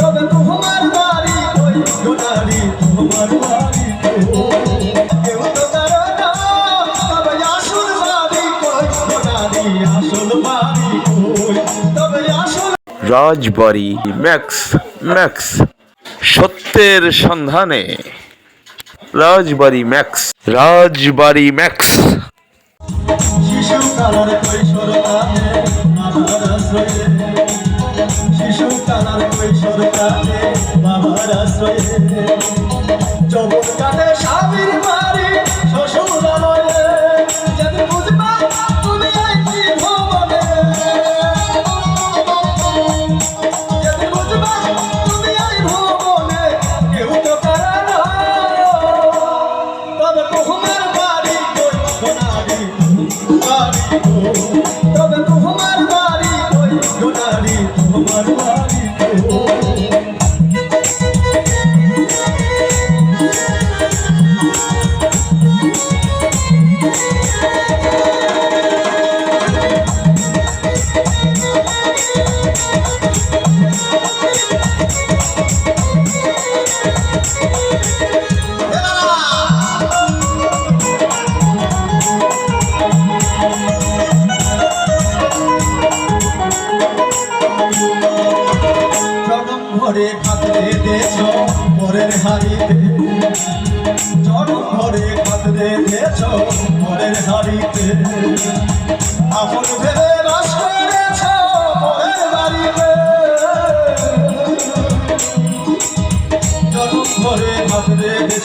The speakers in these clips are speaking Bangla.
তবে তোমার বাড়ি কই সোনারি তোমার বাড়ি কেউ তো জানো না। তবে আসল বাড়ি কই সোনারি আসল বাড়ি কই তবে আসল রাজবাড়ি ম্যাক্স ম্যাক্স। সত্যের সন্ধানে। রাজবাড়ি ম্যাক্স। রাজবাড়ি ম্যাক্স। শিশু কালার কৈশোর আশ্রয়ে। শিশু কালার কৈশোর কাটে বাবার আশ্রয়ে। যৌবন কালে স্বামীর বাড়ি। ভরে খাতরে দেশ পরের হারিতে জনম ভরে খাতরে দেশ পরের হারিতে আপন ভেবে বাস করেছ, পরের বাড়িতে। জনম ভরে খাতরে দেশ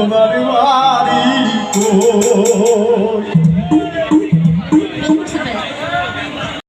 তোমার বাড়ি